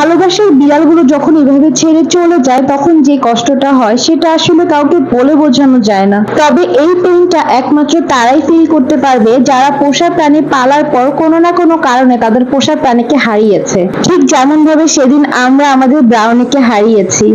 ভালোবাসার বিড়ালগুলো যখন এভাবে ছেড়ে চলে যায়, তখন যে কষ্টটা হয়, সেটা আসলে কাউকে বলে বোঝানো যায় না। তবে এই পেইনটা একমাত্র তারাই ফিল করতে পারবে, যারা পোষা প্রাণী পালার পর কোনো না কোনো কারণে তাদের পোষা প্রাণীকে হারিয়েছে। ঠিক যেমন ভাবে সেদিন আমরা আমাদের ব্রাউনিকে হারিয়েছি।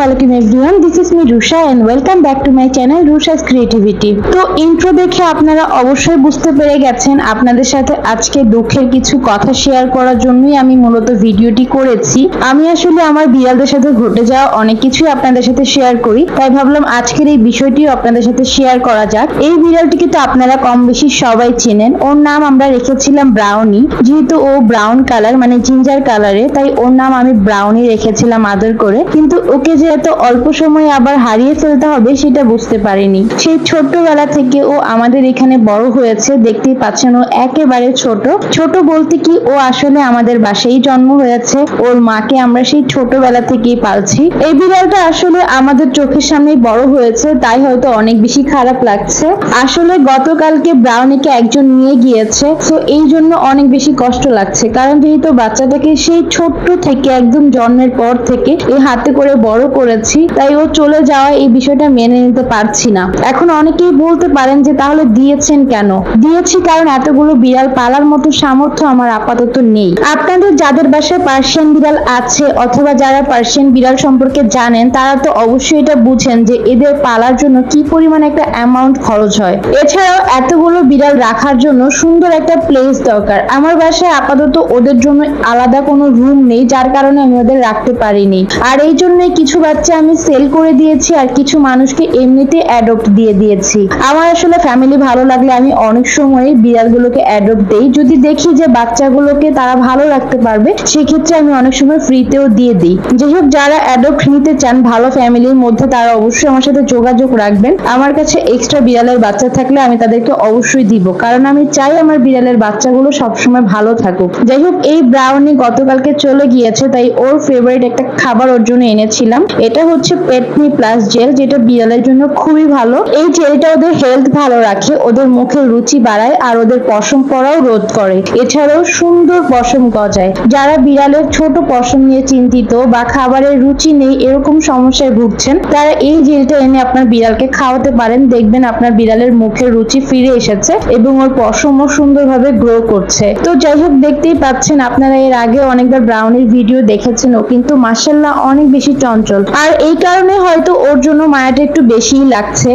আসসালামু everyone this is me Rusha and welcome back to my channel Rusha's creativity তো ইন্ট্রো দেখে আপনারা অবশ্যই বুঝতে পেরে গেছেন আপনাদের সাথে আজকে দুঃখের কিছু কথা শেয়ার করার জন্যই আমি মূলত ভিডিওটি করেছি। আমি আসলে আমার বিড়ালদের সাথে ঘটে যাওয়া অনেক কিছুই আপনাদের সাথে শেয়ার করি, তাই ভাবলাম আজকের এই বিষয়টিও আপনাদের সাথে শেয়ার করা যাক। এই বিড়ালটিকে তো আপনারা কম বেশি সবাই চেনেন, ওর নাম আমরা রেখেছিলাম ব্রাউনি যেহেতু ও ব্রাউন কালার মানে জিঞ্জার কালারে তাই ওর নাম আমি ব্রাউনি রেখেছিলাম আদর করে। কিন্তু ওকে যে এত অল্প সময়ে আবার হারিয়ে ফেলতে হবে সেটা বুঝতে পারিনি। সেই ছোট্টবেলা থেকে ও আমাদের এখানে বড় হয়েছে, দেখতেই পাচ্ছেন ও একেবারে ছোট। ছোট বলতে কি ও আসলে আমাদের বাসায় জন্ম হয়েছে, ওর মাকে আমরা সেই ছোটবেলা থেকেই পালছি। এই বিড়ালটা আসলে আমাদের চোখের সামনেই বড় হয়েছে, তাই হয়তো অনেক বেশি খারাপ লাগছে। আসলে গতকালকে ব্রাউনিকে একজন নিয়ে গিয়েছে, তো এই জন্য অনেক বেশি কষ্ট লাগছে। কারণ যেহেতু বাচ্চাটাকে সেই ছোট্ট থেকে একদম জন্মের পর থেকে এই হাতে করে বড় করেছি, তাই ও চলে যাওয়া এই বিষয়টা মেনে নিতে পারছি না। এখন অনেকেই বলতে পারেন যে, তাহলে দিয়েছেন কেন? দিয়েছি কারণ এতগুলো বিড়াল পালার মতো সামর্থ্য আমার আপাতত নেই। আপনাদের যাদের বাসায় পার্সিয়ান বিড়াল আছে অথবা যারা পার্সিয়ান বিড়াল সম্পর্কে জানেন, তারা তো অবশ্যই এটা বুঝেন যে, এদের পালার জন্য কি পরিমাণ একটা অ্যামাউন্ট খরচ হয়। এছাড়াও এতগুলো বিড়াল রাখার জন্য সুন্দর একটা প্লেস দরকার। আমার বাসায় আপাতত ওদের জন্য আলাদা কোনো রুম নেই, যার কারণে আমি ওদের রাখতে পারিনি। আর এই জন্য কিছু বাচ্চা আমি সেল করে দিয়েছি আর কিছু মানুষকে এমনিতে অ্যাডপ্ট দিয়ে দিয়েছি। আমার আসলে ফ্যামিলি ভালো লাগলে আমি অনেক সময় বিড়ালগুলোকে অ্যাডপ্ট দেই। যদি দেখি যে বাচ্চাগুলোকে তারা ভালো রাখতে পারবে, সেক্ষেত্রে আমি অনেক সময় ফ্রিতেও দিয়ে দিই। যাই হোক, যারা অ্যাডপ্ট নিতে চান, ভালো ফ্যামিলির মধ্যে তারা অবশ্যই আমার সাথে যোগাযোগ রাখবেন। আমার কাছে এক্সট্রা বিড়ালের বাচ্চা থাকলে আমি তাদেরকে অবশ্যই দিব। কারণ আমি চাই আমার বিড়ালের বাচ্চাগুলো সবসময় ভালো থাকুক। যাই হোক, এই ব্রাউনি গতকালকে চলে গিয়েছে, তাই ওর ফেভারিট একটা খাবার ওর জন্য এনেছিলাম। এটা হচ্ছে পেটনি প্লাস জেল যেটা বিড়ালের জন্য খুবই ভালো। এই জেলটা ওদের হেলথ ভালো রাখে, ওদের মুখের রুচি বাড়ায় আর ওদের পশম পড়াও রোধ করে। এছাড়াও সুন্দর পশম গজায়। যারা বিড়ালের ছোট পশম নিয়ে চিন্তিত বা খাবারের রুচি নেই, এরকম সমস্যায় ভুগছেন, তারা এই জেলটা এনে আপনার বিড়ালকে খাওয়াতে পারেন। দেখবেন আপনার বিড়ালের মুখের রুচি ফিরে এসেছে এবং ওর পশমও সুন্দরভাবে গ্রো করছে। তো যাই হোক, দেখতেই পাচ্ছেন, আপনারা এর আগে অনেকবার ব্রাউনির ভিডিও দেখেছেন ও কিন্তু মার্শাল্লাহ অনেক বেশি চঞ্চল। আর এই কারণে হয়তো ওর জন্য মায়াটা একটু বেশিই লাগছে।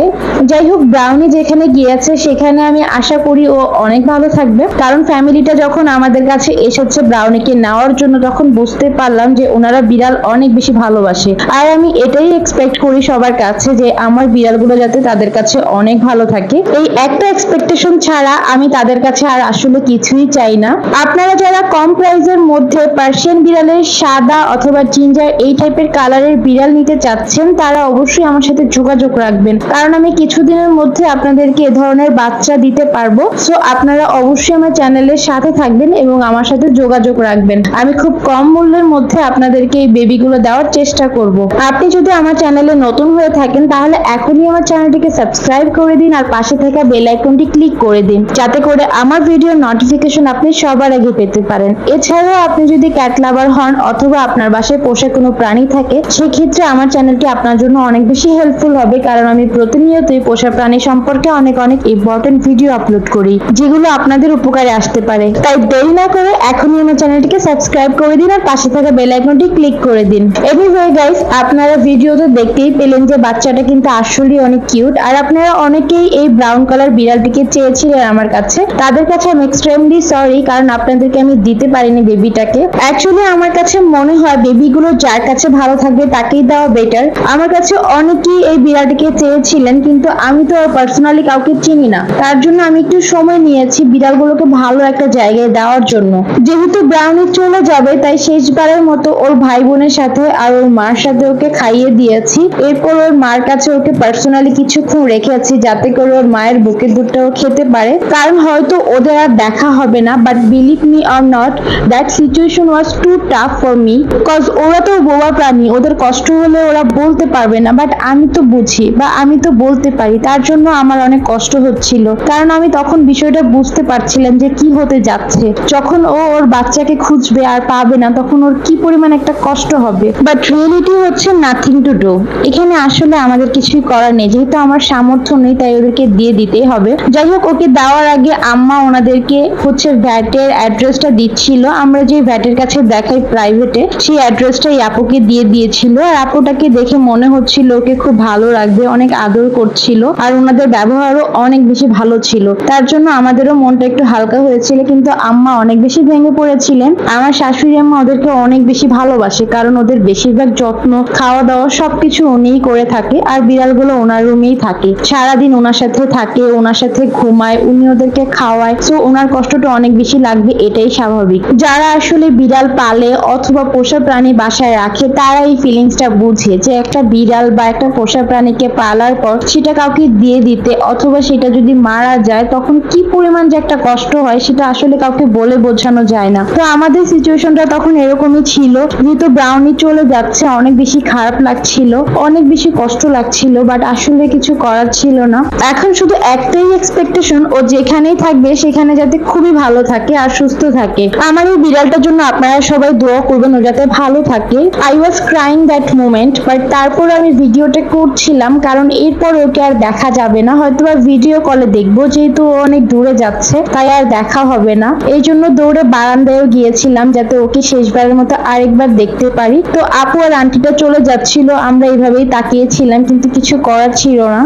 যাই হোক ব্রাউনি যেখানে গিয়েছে, সেখানে আমি আশা করি ও অনেক ভালো থাকবে। কারণ ফ্যামিলিটা যখন আমাদের কাছে এসেছে ব্রাউনিকে নেওয়ার জন্য, তখন বুঝতে পারলাম যে ওনারা বিড়াল অনেক বেশি ভালোবাসে। আর আমি এটাই এক্সপেক্ট করি সবার কাছে যে আমার বিড়ালগুলো যাতে তাদের কাছে অনেক ভালো থাকে। এই একটা এক্সপেকটেশন ছাড়া আমি তাদের কাছে আর আসলে কিছুই চাই না। আপনারা যারা কম প্রাইসের মধ্যে পার্সিয়ান বিড়ালের সাদা অথবা জিঞ্জার এই টাইপের কালারের বিড়াল নিতে চাচ্ছেন, তারা অবশ্যই আমার সাথে যোগাযোগ রাখবেন। কারণ আমি কিছুদিনের মধ্যে আপনাদেরকে এ ধরনের বাচ্চা দিতে পারব। সো আপনারা অবশ্যই আমার চ্যানেলের সাথে থাকবেন এবং আমার সাথে যোগাযোগ রাখবেন। আমি খুব কম মূল্যের মধ্যে আপনাদেরকে এই বেবিগুলো দেওয়ার চেষ্টা করব। আপনি যদি আমার চ্যানেলে নতুন হয়ে থাকেন, তাহলে এখনই আমার চ্যানেলটিকে সাবস্ক্রাইব করে দিন আর পাশে থাকা বেল আইকনটি ক্লিক করে দিন। যাতে করে আমার ভিডিওর নোটিফিকেশন আপনি সবার আগে পেতে পারেন। এছাড়াও আপনি যদি ক্যাট লাভার হন অথবা আপনার বাসায় পোষা কোনো প্রাণী থাকে, সেক্ষেত্রে আমার চ্যানেলটি আপনার জন্য অনেক বেশি হেল্পফুল হবে, কারণ আমি প্রতিনিয়তই পোষা প্রাণী সম্পর্কে অনেক অনেক ইম্পর্টেন্ট ভিডিও আপলোড করি, যেগুলো আপনাদের উপকারে আসতে পারে। তাই দেরি না করে এখনই আমার চ্যানেলটিকে সাবস্ক্রাইব করে দিন আর পাশে থাকা বেল আইকনটি ক্লিক করে দিন। এনিওয়ে গাইস আপনারা ভিডিওতে দেখতেই পেলেন যে বাচ্চাটা কিন্তু আসলেই অনেক কিউট আর আপনারা অনেকেই এই ব্রাউন কালার বিড়ালটিকে চেয়েছিলেন আমার কাছে। তাদের কাছে আমি এক্সট্রিমলি সরি কারণ আপনাদেরকে আমি দিতে পারিনি বেবিটাকে অ্যাকচুয়ালি আমার কাছে মনে হয় বেবিগুলো যার কাছে ভালো থাকবে তাকেই দেওয়া বেটার আমার কাছে অনেকেই এই বিড়ালটিকে চেয়েছিলেন, কিন্তু আমি তো পার্সোনালি কাউকে চিনি না। তার জন্য আমি একটু সময় নিয়েছি বিড়ালগুলোকে ভালো একটা জায়গায় দেওয়ার জন্য। যেহেতু ব্রাউনি চলে যাবে, তাই শেষবারের মতো ওর ভাই বোনের সাথে আর ওর মার সাথে ওকে খাইয়ে দিয়েছি। এরপর ওর মার কাছে ওকে পার্সোনালি কিছুক্ষণ রেখেছি যাতে করে ওর মায়ের বুকের দুধটাও খেতে পারে। কারণ হয়তো ওদের আর দেখা হবে না but believe me or not that situation was too tough for me cause ওরা তো বোবা প্রাণী, ওদের কষ্ট কষ্ট হলে ওরা বলতে পারবে না বাট আমি তো বুঝি বা আমি তো বলতে পারি, তার জন্য আমার অনেক কষ্ট হচ্ছিল। কারণ আমি তখন বিষয়টা বুঝতে পারছিলাম যে কি হতে যাচ্ছে। যখন ও ওর বাচ্চাকে খুঁজবে আর পাবে না, তখন ওর কি পরিমাণ একটা কষ্ট হবে। বাট রিয়েলিটি হচ্ছে নাথিং টু ডু এখানে আসলে আমাদের কিছুই করার নেই, যেহেতু আমার সামর্থ্য নেই, তাই ওদেরকে দিয়ে দিতেই হবে। যাই হোক, ওকে দেওয়ার আগে আম্মা ওনাদেরকে হচ্ছে ভ্যাটের অ্যাড্রেসটা দিচ্ছিল। আমরা যে ভ্যাটের কাছে দেখাই প্রাইভেটে সেই অ্যাড্রেসটাই আপুকে দিয়ে দিয়েছিল। আর আপুটাকে দেখে মনে হচ্ছিল ওকে খুব ভালো লাগবে, অনেক আদর করছিল আর ওনাদের ব্যবহারও অনেক বেশি ভালো ছিল। তার জন্য আমাদেরও মনটা একটু হালকা হয়েছিল কিন্তু আম্মা অনেক বেশি ভেঙে পড়েছিলেন। আমার শাশুড়ি আম্মা ওদেরকে অনেক বেশি ভালোবাসে কারণ ওদের বেশিরভাগ যত্ন খাওয়া দাওয়া সবকিছু উনিই করে থাকে আর বিড়ালগুলো ওনার রুমেই থাকে। সারাদিন ওনার সাথে থাকে, ওনার সাথে ঘুমায়, উনি ওদেরকে খাওয়ায়। তো ওনার কষ্টটা অনেক বেশি লাগবে, এটাই স্বাভাবিক। যারা আসলে বিড়াল পালে অথবা পোষা প্রাণী বাসায় রাখে, তারা এই ফিলিংসটা বুঝে যে একটা বিড়াল বা একটা পোষা প্রাণীকে পালার পর সেটা কাউকে দিয়ে দিতে অথবা সেটা যদি মারা যায়, তখন কি পরিমাণ যে একটা কষ্ট হয় সেটা আসলে কাউকে বলে বোঝানো যায় না। তো আমাদের সিচুয়েশনটা তখন এরকমই ছিল, যেহেতু ব্রাউনি চলে যাচ্ছে, অনেক বেশি খারাপ লাগছিল, অনেক বেশি কষ্ট লাগছিল বাট আসলে কিছু করার ছিল না। এখন শুধু একটাই এক্সপেকটেশন ও যেখানেই থাকবে, সেখানে যাতে খুবই ভালো থাকে আর সুস্থ থাকে। আমার এই বিড়ালটার জন্য আপনারা সবাই দোয়া করবেন, ও যাতে ভালো থাকে। I was crying that moment but তারপর আমি ভিডিওটা করছিলাম, কারণ এরপর ওকে আর দেখা যাবে না। হয়তো ভিডিও কলে দেখব, যেহেতু ও অনেক দূরে যাচ্ছে, তাই আর দেখা হবে না। এই জন্য দৌড়ে বারান্দায় গিয়েছিলাম, যাতে ওকে শেষবারের মতো আরেকবার দেখতে পারি। তো আপু আর আন্টিটা চলে যাচ্ছিল, আমরা এইভাবেই তাকিয়েছিলাম, কিন্তু কিছু করার ছিল না।